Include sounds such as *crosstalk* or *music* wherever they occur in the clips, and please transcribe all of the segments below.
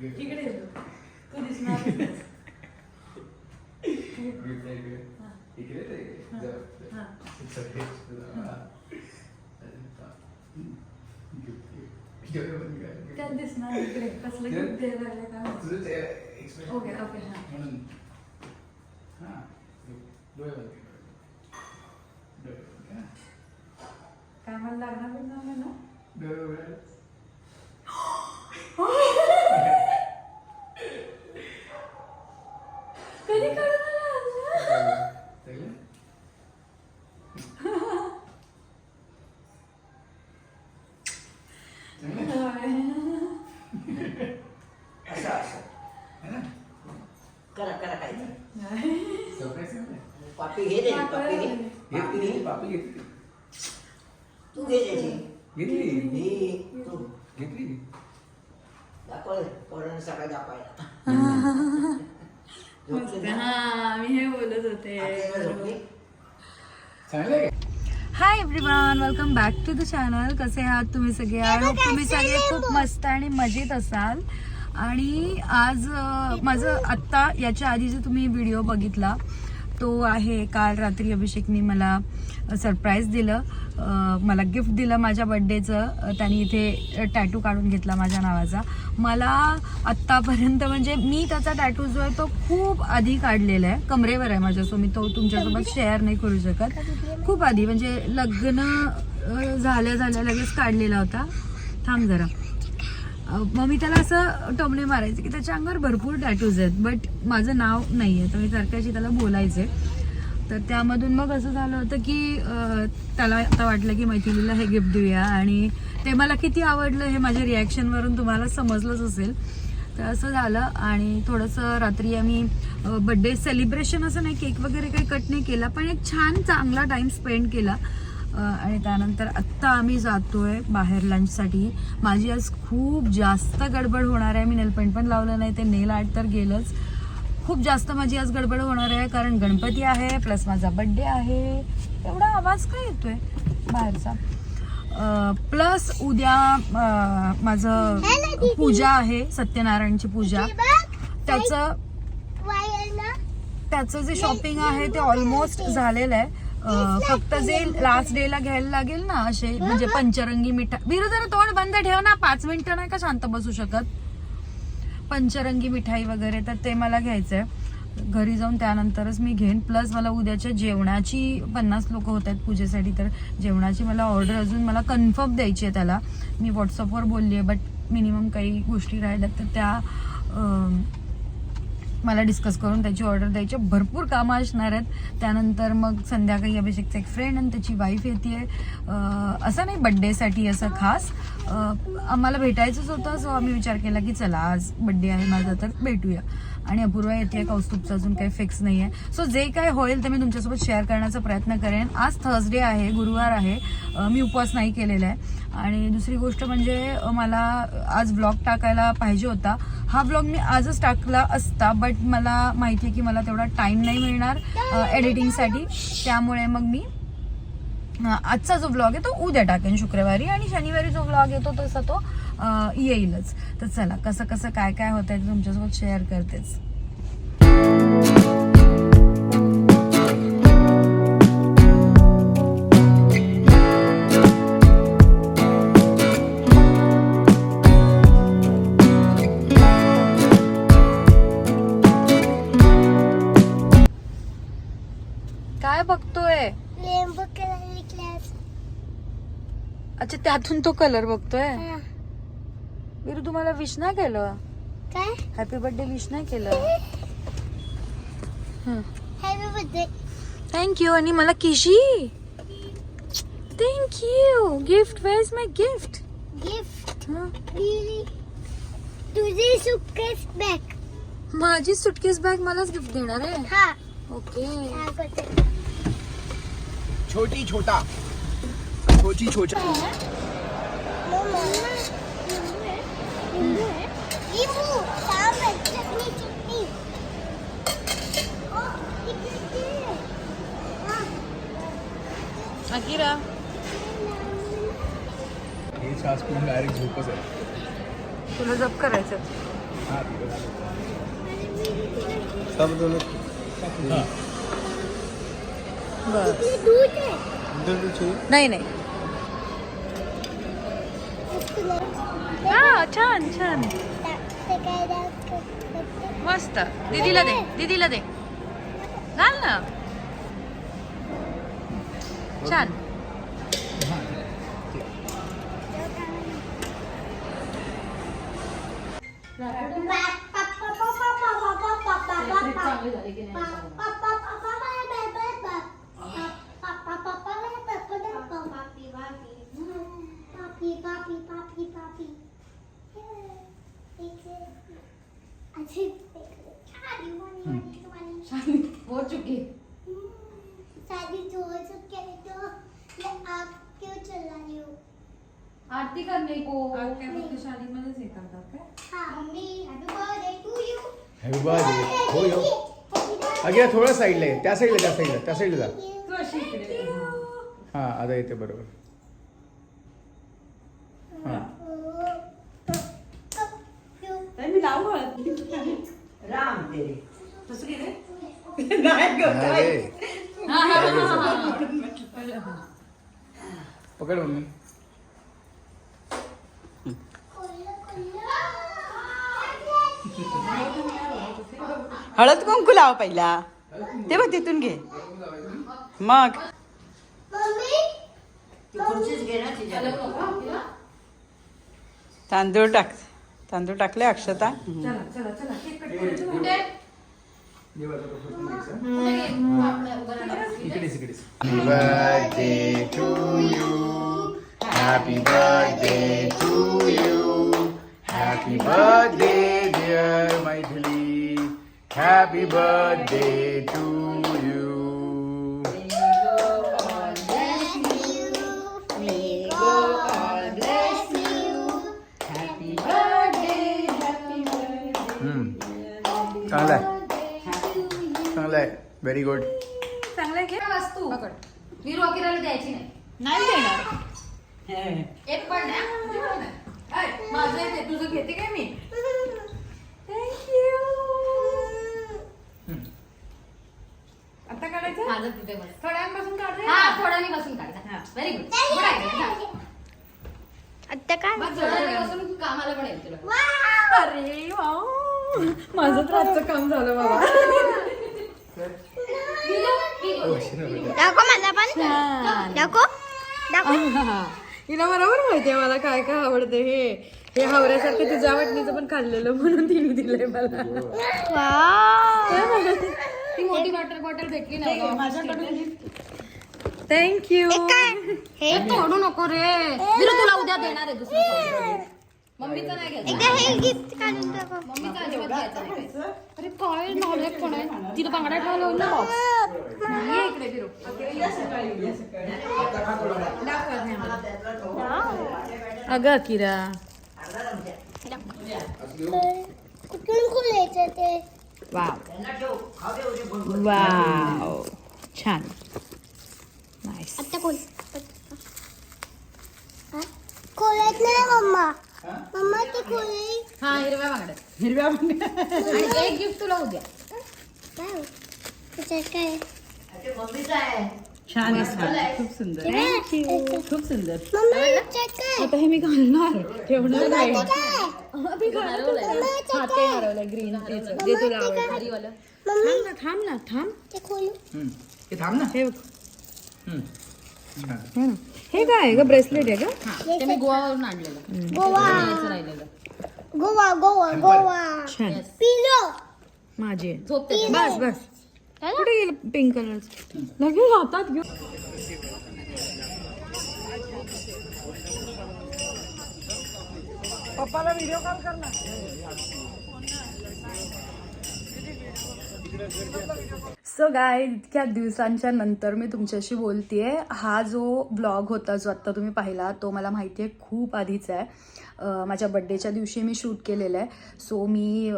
इकडे येतो तू दिसणार नाहीस. हा. इकडे ते जरा- हा. सगळे जरा- त्यात दिसणार इकडे कसलं गिफ्ट द्यायला का तुझं expression- ओके, ओके, हा. म्हणून हा डोळे बंद कर. डोळे बंद कर. काय मला लागणार बिगणार नाही ना डोळे कधी कळलं चांगलं? चांगलं? असं असं है ना? करा करा काय ते. Surprise आहे ना? पापी घेतली, घेतली. तू घेतली तू घेतली. पोरांना दाखवायला? हा मी हे बोलत होते? चांगलं? Hi everyone welcome back to the channel कसे आहात तुम्ही सगळे? आय होप तुम्ही सगळे खूप मस्त आणि मजेत असाल. आणि आज माझं आत्ता याच्या आधी जो तुम्ही व्हिडिओ बघितला तो आहे. काल रात्री अभिषेकनी मला सरप्राईज दिलं. मला गिफ्ट दिलं माझ्या बड्डेचं त्यांनी इथे टॅटू काढून घेतला माझ्या नावाचा. मला आत्तापर्यंत म्हणजे मी त्याचा टॅटू जो आहे तो खूप आधी काढलेला आहे. कमरेवर आहे माझ्या सो मी तो तुमच्यासोबत शेअर नाही करू शकत. खूप आधी म्हणजे लग्न झाल्या झाल्या लगेच काढलेला होता. थांब जरा. मग मी त्याला असं टोमणे मारायचे की त्याच्या अंगावर भरपूर टॅटूज आहेत बट माझं नाव नाही आहे तर मी सारख्याशी त्याला बोलायचे. तर त्यामधून मग असं झालं होतं की त्याला आता वाटलं की मैथिलीला हे गिफ्ट देऊया आणि ते मला किती आवडलं हे माझ्या रिॲक्शनवरून तुम्हाला समजलंच असेल. तर असं झालं आणि थोडंसं रात्री आम्ही बड्डे सेलिब्रेशन असं नाही केक वगैरे काही कट नाही केला पण एक छान चांगला टाईम स्पेंड केला. आणि त्यानंतर आत्ता आम्ही जातोय बाहेर लंचसाठी माझी आज खूप जास्त गडबड होणार आहे. मी नेलपेंट पण लावलं नाही ते नेल आर्ट तर गेलंच. खूप जास्त माझी आज गडबड होणार आहे कारण गणपती आहे प्लस माझा बड्डे आहे. एवढा आवाज काय येतोय बाहेरचा? प्लस उद्या माझं पूजा आहे सत्यनारायणची पूजा. त्याचं त्याचं जे शॉपिंग आहे ते ऑलमोस्ट झालेलं आहे. फक्त जे लास्ट डे ला घ्यायला लागेल ना असे म्हणजे पंचरंगी मिठाई. विरू जरा तोंड बंद ठेव ना. पाच मिनिटं नाही का शांत बसू शकत? पंचरंगी मिठाई वगैरे तर ते मला घ्यायचंय. घरी जाऊन त्यानंतरच मी घेईन. प्लस मला उद्याच्या जेवणाची पन्नास लोक होत आहेत पूजेसाठी तर जेवणाची मला ऑर्डर अजून मला कन्फर्म द्यायची आहे त्याला. मी व्हॉट्सअपवर बोलली आहे बट मिनिमम काही गोष्टी राहिल्यात तर त्या मला डिस्कस करून त्याची ऑर्डर द्यायची. आहे. भरपूर कामं असणार आहेत. त्यानंतर मग संध्याकाळी अभिषेकचा एक फ्रेंड आणि त्याची वाईफ येते असं नाही बड्डेसाठी असं खास. आम्हाला भेटायचंच होतं सो आम्ही विचार केला की चला आज बड्डे आहे माझा तर भेटूया. आणि अपूर्वा येते कौस्तुभचं अजून काही फिक्स नाही आहे सो जे काय होईल ते मी तुमच्यासोबत शेअर करण्याचा प्रयत्न करेन. आज थर्सडे आहे गुरुवार आहे. मी उपवास नाही केलेला आहे. आणि दुसरी गोष्ट म्हणजे मला आज ब्लॉग टाकायला पाहिजे होता. हा ब्लॉग मी आजच टाकला असता बट मला माहिती आहे की मला तेवढा टाइम नाही मिळणार एडिटिंगसाठी त्यामुळे मग मी आजचा जो ब्लॉग आहे तो उद्या टाकेन शुक्रवारी आणि शनिवारी जो ब्लॉग येतो तसा तो येईलच. तर चला कसं कसं काय काय होतं आहे तुमच्यासोबत शेअर करतेच. बघतोय. कलर अच्छा त्यातून तो कलर बघतोय? विरू तुम्हाला विश नाही केलं? काय? हॅपी बर्थडे विश नाही केलं. हॅपी बर्थडे थँक्यू आणि मला किशी? Thank you gift where is my gift gift तुझी सुटकेस बॅग माझी सुटकेस बॅग मलाच गिफ्ट देणार आहे? हा. ओके छोटी छोटा। छोटी छोटा। लिंबू सांबर चटणी चटणी ओ इकडे हा अकिरा हे। छास पिऊन डायरेक्ट झोपच आहे तुला जप करायचं हाँ ठीक है। आणि मी तिला- सब दोनों बर तिथे दूध आहे इधर भी चाहिए नाही नाही तुला- हा छान छान त्या- ते काय दाखव- दाखव. मस्त दीदीला दे दीदीला दे घाल ना छान हो चुकी शादी तो हो चुकी है तो ये आप क्यों चला रही हो आरती करने को? हे हाँ mummy happy birthday to you happy birthday हो. यो अगे थोडं साईडला आहे त्या साईडला त्या साईडला त्या साईडला जा. हां आता येते बरोबर. हां. राम तेरे *laughs* अरे. पकड मम्मी. हळद कुंकू लाव पहिला. ते बघ तिथून घे. मग. मम्मी? ती खुर्चीच घे ना तिच्या. तांदूळ टाक. तांदूळ टाकले अक्षता. Happy birthday to you happy birthday to you happy birthday dear Maithili happy birthday to you चांगला आहे. चांगला आहे. व्हेरी गुड चांगलं घे वस्तू? वीर वकिराला द्यायची नाही. नाही देणार. *laughs* एक पण नाही *laughs* माझं तुझं घेते काय मी थँक्यू आता माझं तिथे बस थोड्या वेळापासून काढते हा. थोड्याने बसून काढायचा व्हेरी गुड गुड आहे आता काय थोड्याने बसून कामाला पण येईल तुला. अरे वाव! माझं तर आजचं काम झालं बाबा. दाखव मला पण. दाखव. दाखव. हिला बरोबर माहितीये मला काय काय आवडते हे. हे हावऱ्यासारखं तुझ्या वाटणीचं पण खाल्लेलं म्हणून तिने दिलंय मला. ती मोठी वॉटर बॉटल भेटली थँक्यू काय? हे तोडू नको रे. वीर तुला उद्या देणार आहे दुसरं सॉस. मम्मीचं नाही घ्यायचं एकदा हे गिफ्ट काढून दाखव मम्मीचं अजिबात घ्यायचं नाही. अरे काय नॉलेज पण आहे? तिला बांगड्या ठेवलं ना बॉक्स नाही इकडे फिरू. अगं खोलायचं ते? वाव. वाव छान नाईस आता हा? खोलत नाही मम्मा मम्मा ते खोल हा हिरव्या बांगड्या हिरव्या आणि एक गिफ्ट तुला उद्या त्याच्यात काय आहे? ते मम्मीचं आहे छान आहे खूप सुंदर थँक्यू खूप सुंदर मम्मी याच्यात काय आता हे मी घालणार ठेवणार नाही. हा, ते हरवलं ग्रीन जे तुला आवडतं. हरीवालं थांब ना थांब ना थांब. हम्म. हे थांब ना. हे बघ. हम्म. छान. हं. हे काय ग? ब्रेसलेट आहे का ते मी गोवावरून आणलेलं. गोवा. यायचं राहिलेलं. गोवा गोवा गोवा. छान. पिलो माझी आहे. झोप त्याच्यात. बस बस. कुठे गेलं पिंक कलर लगेच हातात घेऊ पप्पाला व्हिडिओ कॉल कर ना. सो गाय इतक्या दिवसांच्या नंतर मी तुमच्याशी बोलतेय. हा जो ब्लॉग होता जो आत्ता तुम्ही पाहिला तो मला माहिती आहे खूप आधीचा आहे. माझ्या बड्डेच्या दिवशी मी शूट केलेलं आहे. सो मी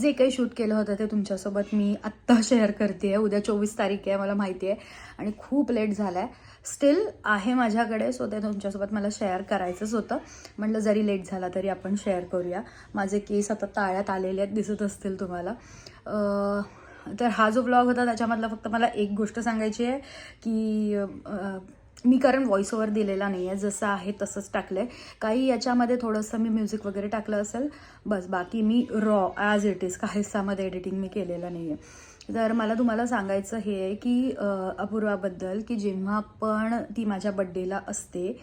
जे काही शूट केलं होतं ते तुमच्यासोबत मी आत्ता शेअर करते आहे उद्या चोवीस तारीख आहे मला माहिती आहे. आणि खूप लेट झाला आहे स्टील आहे माझ्याकडे सो ते तुमच्यासोबत मला शेअर करायचंच होतं. म्हटलं जरी लेट झाला तरी आपण शेअर करूया. माझे केस आता ताळ्यात आलेले आहेत दिसत असतील तुम्हाला. तर हा जो ब्लॉग होता त्याच्यामधला फक्त मला एक गोष्ट सांगायची आहे की मी कारण व्हॉइस ओव्हर दिलेला नाही आहे जसं आहे तसंच टाकलं आहे काही याच्यामध्ये थोडंसं मी म्युझिक वगैरे टाकलं असेल बस बाकी मी रॉ ॲज इट इज काहीसामध्ये एडिटिंग मी केलेलं नाही आहे तर मला तुम्हाला सांगायचं हे आहे की अपूर्वाबद्दल की जेव्हा पण ती माझ्या बड्डेला असते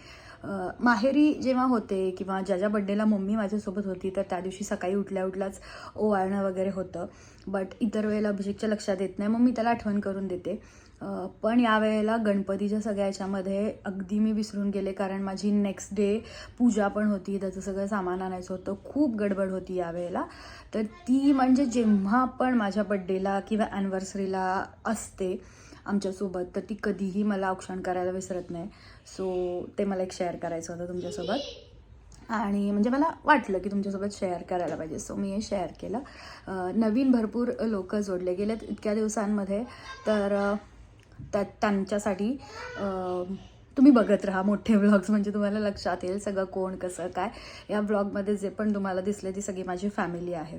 माहेरी जेव्हा होते किंवा ज्या ज्या बड्डेला मम्मी माझ्यासोबत होती तर त्या दिवशी सकाळी उठल्या उठल्याच ओवाळणं वगैरे होतं. बट इतर वेळेला अभिषेकच्या लक्षात येत नाही मग मी त्याला आठवण करून देते. पण यावेळेला गणपतीच्या सगळ्या याच्यामध्ये अगदी मी विसरून गेले कारण माझी नेक्स्ट डे पूजा पण होती त्याचं सगळं सामान आणायचं होतं खूप गडबड होती यावेळेला. तर ती म्हणजे जेव्हा पण माझ्या बड्डेला किंवा ॲनिव्हर्सरीला असते आमच्यासोबत तर ती कधीही मला औक्षण करायला विसरत नाही. सो ते मला एक शेअर करायचं होतं तुमच्यासोबत. आणि म्हणजे मला वाटलं की तुमच्यासोबत शेअर करायला पाहिजे. सो मी हे शेअर केलं. नवीन भरपूर लोक जोडले गेलेत इतक्या दिवसांमध्ये. तर त्या त्यांच्यासाठी तुम्ही बघत राहा मोठे ब्लॉग्स म्हणजे तुम्हाला लक्षात येईल सगळं कोण कसं काय. या व्लॉगमध्ये जे पण तुम्हाला दिसले ती सगळी माझी फॅमिली आहे.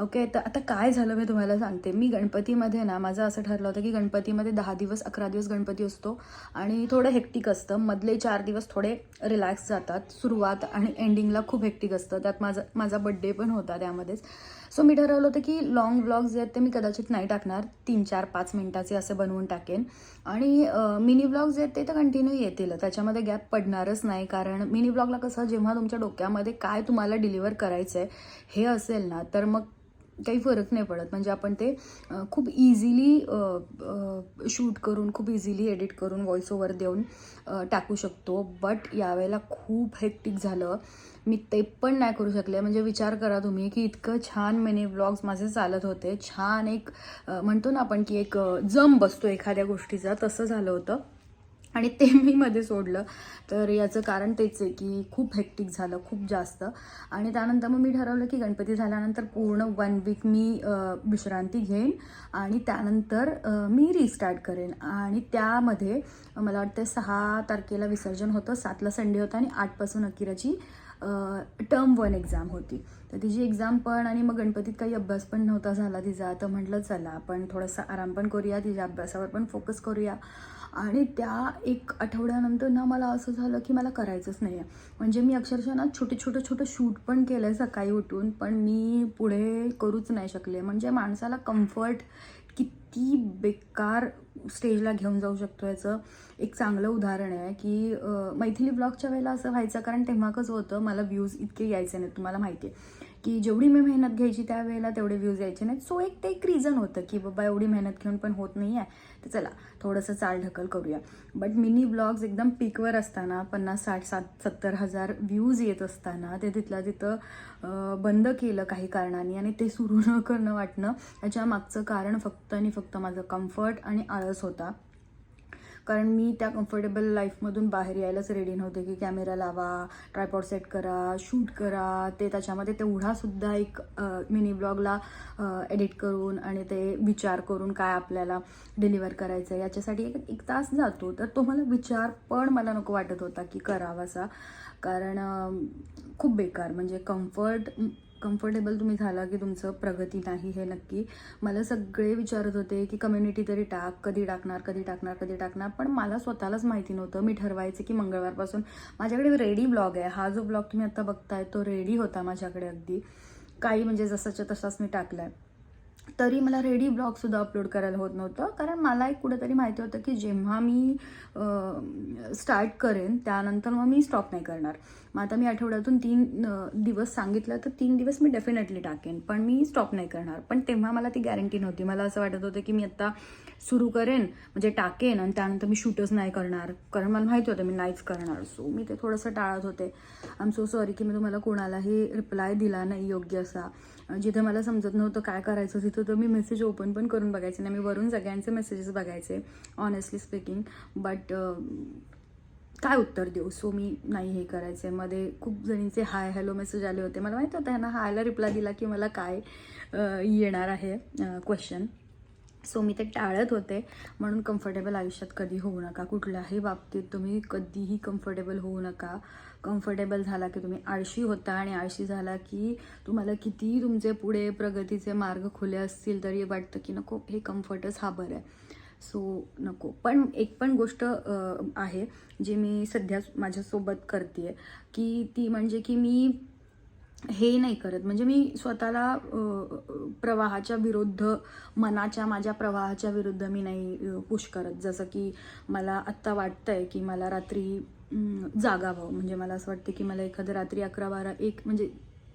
ओके तर आता काय झालं मी तुम्हाला सांगते. मी गणपतीमध्ये ना माझं असं ठरलं होतं की गणपतीमध्ये दहा दिवस अकरा दिवस गणपती असतो. आणि थोडं हेक्टिक असतं. मधले चार दिवस थोडे रिलॅक्स जातात. सुरुवात आणि एंडिंगला खूप हेक्टिक असतं. त्यात माझा माझा बड्डे पण होता त्यामध्येच. सो मी ठरवलं होतं की लॉंग व्लॉग्स जे आहेत ते मी कदाचित नाही टाकणार. तीन चार पाच मिनटाचे असे बनवून टाकेन. आणि मिनी व्लॉग्स जे आहेत ते तर कंटिन्यू येतील. त्याच्यामध्ये गॅप पडणारच नाही. कारण मिनी व्लॉगला कसं जेव्हा तुमच्या डोक्यामध्ये काय तुम्हाला डिलिव्हर करायचं आहे हे असेल ना तर मग काही फरक नाही पडत. म्हणजे आपण ते खूप इझिली शूट करून खूप इझिली एडिट करून व्हॉइस ओव्हर देऊन टाकू शकतो. बट यावेळेला खूप हेक्टिक झालं. मी ते पण नाही करू शकले. म्हणजे विचार करा तुम्ही की इतकं छान मिनी व्लॉग्स माझे चालत होते. छान एक म्हणतो ना आपण की एक जम बसतो एखाद्या गोष्टीचा. तसं झालं होतं. आणि ते मी मध्ये सोडलं. तर याचं कारण तेच आहे की खूप हेक्टिक झालं खूप जास्त. आणि त्यानंतर मग मी ठरवलं की गणपती झाल्यानंतर पूर्ण वन वीक मी विश्रांती घेईन. आणि त्यानंतर मी रिस्टार्ट करेन. आणि त्यामध्ये मला वाटतं सहा तारखेला विसर्जन होतं. सातला संडे होता आणि आठपासून अकिराची टर्म वन एक्झाम होती. तर तिची एक्झाम पण आणि मग गणपतीत काही अभ्यास पण नव्हता झाला तिचा. तर म्हटलं चला आपण थोडासा आराम पण करूया तिच्या अभ्यासावर पण फोकस करूया. आणि त्या एक आठवड्यानंतर ना मला असं झालं की मला करायचंच नाही आहे म्हणजे मी अक्षरशः ना छोटे छोटे छोटं शूट पण केलं आहे सकाळी उठून पण मी पुढे करूच नाही शकले. म्हणजे माणसाला कम्फर्ट किती बेकार स्टेजला घेऊन जाऊ शकतो याचं. एक चांगलं उदाहरण आहे की मैथिली ब्लॉगच्या वेळेला असं व्हायचं कारण तेव्हा कसं होतं मला व्ह्यूज इतके यायचे नाहीत तुम्हाला माहिती आहे. की जेवढी मी मेहनत घ्यायची त्यावेळेला तेवढे व्ह्यूज यायचे नाहीत. सो एक ते एक रिझन होतं की बाबा एवढी मेहनत घेऊन पण होत नाही आहे तर चला थोडंसं चालढकल करूया. बट मिनी ब्लॉग्स एकदम पीकवर असताना पन्नास साठ सात सत्तर हजार व्ह्यूज येत असताना ते तिथल्या तिथं बंद केलं काही कारणाने आणि ते सुरू न करणं वाटणं याच्या मागचं कारण फक्त आणि फक्त माझं कम्फर्ट आणि आळस होता. कारण मी त्या कम्फर्टेबल लाईफमधून बाहेर यायलाच रेडी नव्हते की कॅमेरा लावा ट्रायपॉड सेट करा शूट करा. ते त्याच्यामध्ये तेवढासुद्धा एक मिनी ब्लॉगला एडिट करून आणि ते विचार करून काय आपल्याला डिलिव्हर करायचं आहे याच्यासाठी एक एक तास जातो. तर तो मला विचार पण मला नको वाटत होता की करावासा. कारण खूप बेकार. म्हणजे कम्फर्ट कम्फर्टेबल तुम्ही झाला की तुमचं प्रगती नाही हे नक्की. मला सगळे विचारत होते की कम्युनिटी तरी टाक कधी टाकणार कधी टाकणार कधी टाकणार. पण मला स्वतःलाच माहिती नव्हतं. मी ठरवायचे की मंगळवारपासून माझ्याकडे रेडी ब्लॉग आहे. हा जो ब्लॉग तुम्ही आता बघताय तो रेडी होता माझ्याकडे अगदी. काही म्हणजे जसाच्या तसाच मी टाकला आहे तरी मला रेडी ब्लॉगसुद्धा अपलोड करायला होत नव्हतं. कारण मला एक कुठेतरी माहिती होतं की जेव्हा मी स्टार्ट करेन त्यानंतर मग मी स्टॉप नाही करणार. मग आता मी आठवड्यातून तीन दिवस सांगितलं तर तीन दिवस मी डेफिनेटली टाकेन. पण मी स्टॉप नाही करणार. पण तेव्हा मला ती गॅरंटी नव्हती. मला असं वाटत होतं की मी आत्ता सुरू करेन म्हणजे टाकेन आणि त्यानंतर मी शूटच नाही करणार. कारण मला माहिती होतं मी नाहीच करणार. सो मी ते थोडंसं टाळत होते. आय एम सो सॉरी की मी तुम्हाला कोणालाही रिप्लाय दिला नाही योग्य असा. जिथं मला समजत नव्हतं काय करायचं तिथं तर मी मेसेज ओपन पण करून बघायचे नाही. मी वरून सगळ्यांचे मेसेजेस बघायचे ऑनेस्टली स्पीकिंग बट काय उत्तर देऊ? सो मी नाही हे करायचे. मध्ये खूप जणींचे हाय हॅलो मेसेज आले होते. मला माहीत होतं ह्यांना हायला रिप्लाय दिला की मला काय येणार आहे क्वेश्चन सो मी ते टाळत होते. म्हणून कम्फर्टेबल आयुष्यात कधी होऊ नका. कुठल्याही बाबतीत तुम्ही कधीही कम्फर्टेबल होऊ नका. कम्फर्टेबल झाला की तुम्ही आळशी होता आणि आळशी झाला की तुम्हाला कितीही तुमचे पुढे प्रगतीचे मार्ग खुले असतील तरी वाटतं की नको हे कम्फर्टच हा बरं आहे. सो नको. पण एक पण गोष्ट आहे जी मी सध्या माझ्यासोबत करते की ती म्हणजे की मी हे नाही करत. म्हणजे मी स्वतःला प्रवाहाच्या विरुद्ध मनाच्या माझ्या प्रवाहाच्या विरुद्ध मी नाही पुश करत. जसं की मला आत्ता वाटतंय की मला रात्री जागावं. म्हणजे मला असं वाटतं की मला एखादं रात्री अकरा बारा एक म्हणजे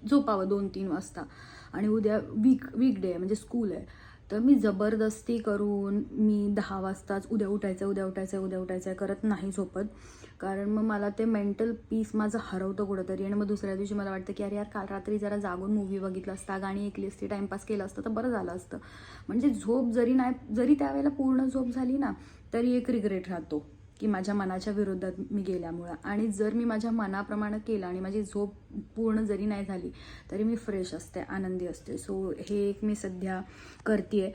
झोपावं दोन तीन वाजता. आणि उद्या वीक वीकडे आहे. म्हणजे स्कूल आहे. तर मी जबरदस्ती करून मी दहा वाजताच उद्या उठायचं उद्या उठायचं उद्या उठायचं करत नाही झोपत. कारण मग मला ते मेंटल पीस माझं हरवतं कुठंतरी. आणि मग दुसऱ्या दिवशी मला वाटतं की अरे यार काल रात्री जरा जागून मूवी बघितला असता. गाणी ऐकली असती टाईमपास केला असतं तर बरं झालं असतं. म्हणजे झोप जरी नाही जरी त्यावेळेला पूर्ण झोप झाली ना तरी एक रिग्रेट राहतो. की माझ्या मनाच्या विरोधात मी गेल्यामुळं. आणि जर मी माझ्या मनाप्रमाणे केलं आणि माझी झोप पूर्ण जरी नाही झाली तरी मी फ्रेश असते आनंदी असते. सो हे एक मी सध्या करते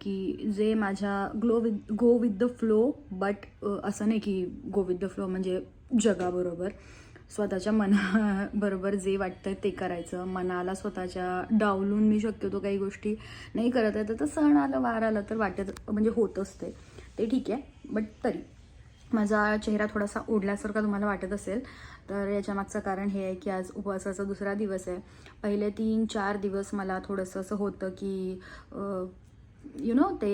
की जे माझ्या glow with go with the flow but असं नाही की गो विथ द फ्लो म्हणजे जगाबरोबर. स्वतःच्या मनाबरोबर जे वाटतं ते करायचं. मनाला स्वतःच्या डावलून मी शक्यतो काही गोष्टी नाही करत आहे. तर सण आलं वार आलं तर वाटत म्हणजे होत असते. ते ठीक आहे बट तरी. माझा चेहरा थोडासा ओढल्यासारखा तुम्हाला वाटत असेल तर याच्या मागचं कारण हे आहे की आज उपवासाचा दुसरा दिवस आहे. पहिले तीन चार दिवस मला थोडंसं असं होतं की यु नो ते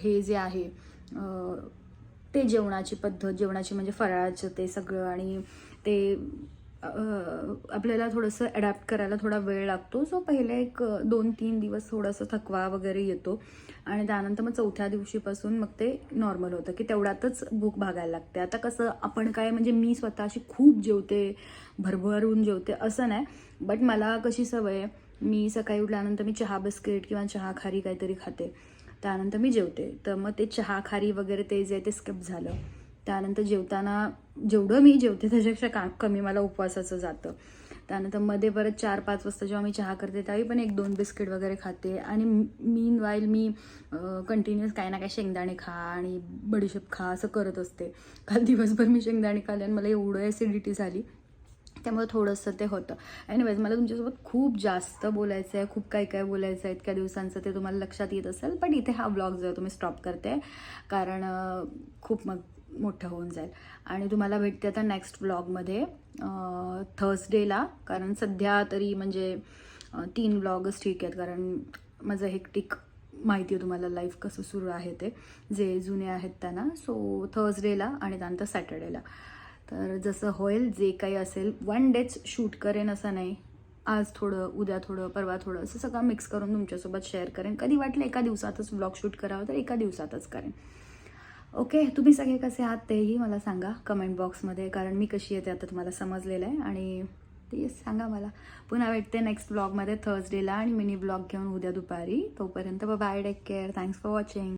हे जे आहे ते जेवणाची पद्धत जेवणाची म्हणजे फराळाचं ते सगळं आणि ते आपल्याला थोडंसं ॲडॅप्ट करायला थोडा वेळ लागतो. सो पहिले एक दोन तीन दिवस थोडंसं थकवा वगैरे येतो. आणि त्यानंतर मग चौथ्या दिवशीपासून मग ते नॉर्मल होतं की तेवढ्यातच भूक भागायला लागते. आता कसं आपण काय म्हणजे मी स्वतः अशी खूप जेवते भरभरून जेवते असं नाही. बट मला कशी सवय आहे मी सकाळी उठल्यानंतर मी चहा बिस्किट किंवा चहा खारी काहीतरी खाते. त्यानंतर मी जेवते. तर मग ते चहा खारी वगैरे ते जे ते स्किप झालं. त्यानंतर जेवताना जेवढं मी जेवते त्याच्यापेक्षा का कमी मला उपवासाचं जातं. त्यानंतरमध्ये परत चार पाच वाजता जेव्हा मी चहा करते त्यावेळी पण एक दोन बिस्किट वगैरे खाते. आणि मीन वाईल मी कंटिन्युअस काही ना काही शेंगदाणे खा आणि बडीशेप खा असं करत असते. काल दिवसभर मी शेंगदाणे खाल्ले आणि मला एवढं ॲसिडिटी झाली त्यामुळे थोडंसं ते होतं. एनिवेज मला तुमच्यासोबत खूप जास्त बोलायचं आहे खूप काही काय बोलायचं आहे इतक्या दिवसांचं ते तुम्हाला लक्षात येत असेल पण इथे हा ब्लॉग जो आहे तो मी स्टॉप करते. कारण खूप मग मोठं होऊन जाईल. आणि तुम्हाला भेटते आता नेक्स्ट ब्लॉगमध्ये थर्सडेला कारण सध्या तरी म्हणजे तीन ब्लॉगच ठीक आहेत. कारण माझं हेक्टिक माहिती आहे तुम्हाला लाईफ कसं सुरू आहे ते. जे जुने आहेत त्यांना. सो थर्सडेला आणि त्यानंतर सॅटर्डेला तर जसं होईल जे काही असेल वन डेच शूट करेन असं नाही. आज थोडं उद्या थोडं परवा थोडं असं सगळं मिक्स करून तुमच्यासोबत शेअर करेन. कधी वाटलं एका दिवसातच ब्लॉग शूट करावं तर एका दिवसातच करेन. ओके तुम्ही सगळे कसे आहात तेही मला सांगा कमेंट बॉक्समध्ये कारण मी कशी येते आता तुम्हाला समजलेलं आहे. आणि ते सांगा मला. पुन्हा भेटते नेक्स्ट ब्लॉगमध्ये थर्सडेला आणि मिनी ब्लॉग घेऊन उद्या दुपारी. तोपर्यंत bye take care thanks for watching